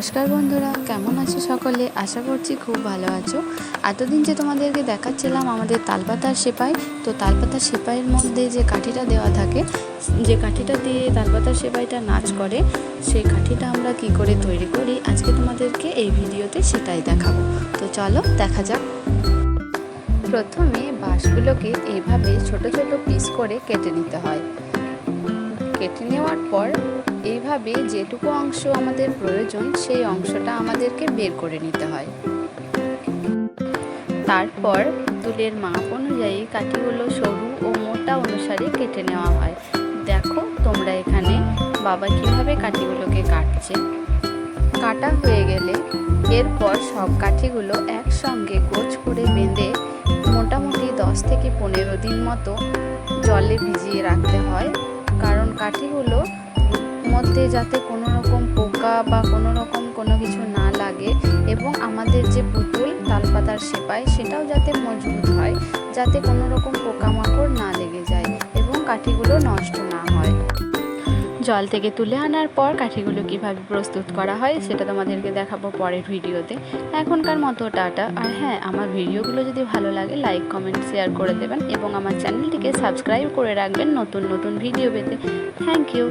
নমস্কার বন্ধুরা, কেমন আছো সকলে? আশা করছি খুব ভালো আছো। এতদিন যে তোমাদেরকে দেখাচ্ছিলাম আমাদের তালপাতার সেপাই, তো তালপাতার সেপাইয়ের মধ্যে যে কাঠিটা দেওয়া থাকে, যে কাঠিটা দিয়ে তালপাতার সেপাইটা নাচ করে, সেই কাঠিটা আমরা কি করে তৈরি করি, আজকে তোমাদেরকে এই ভিডিওতে সেটাই দেখাবো। তো চলো, দেখা যাক। প্রথমে বাঁশগুলোকে এইভাবে ছোট ছোট পিস করে কেটে নিতে হয়। কেটে নেওয়ার পর এইভাবে যেটুকু অংশ আমাদের প্রয়োজন, সেই অংশটা আমাদেরকে বের করে নিতে হয়। তারপর পুতুলের মাপ অনুযায়ী কাঠিগুলো সরু ও মোটা অনুসারে কেটে নেওয়া হয়। দেখো তোমরা এখানে বাবা কীভাবে কাঠিগুলোকে কাটছে। কাটা হয়ে গেলে এরপর সব কাঠিগুলো একসঙ্গে গোছ করে বেঁধে মোটামুটি দশ থেকে পনেরো দিন মতো জলে ভিজিয়ে রাখতে হয়। কারণ কাঠিগুলো মধ্যে যাতে কোনো রকম পোকা বা কোনো রকম কোনো কিছু না লাগে এবং আমাদের যে পুতুল, তালপাতার সেপাই, সেটাও যাতে মজবুত হয়, যাতে কোনো রকম পোকামাকড় না লেগে যায় এবং কাঠিগুলো নষ্ট না হয়। জল থেকে তুলে আনার পর কাঠিগুলো কীভাবে প্রস্তুত করা হয়, সেটা তোমাদেরকে দেখাবো পরের ভিডিওতে। এখনকার মতো টাটা। আর হ্যাঁ আমার ভিডিওগুলো যদি ভালো লাগে, লাইক, কমেন্ট, শেয়ার করে দেবেন এবং আমার চ্যানেলটিকে সাবস্ক্রাইব করে রাখবেন নতুন নতুন ভিডিও পেতে। Thank you.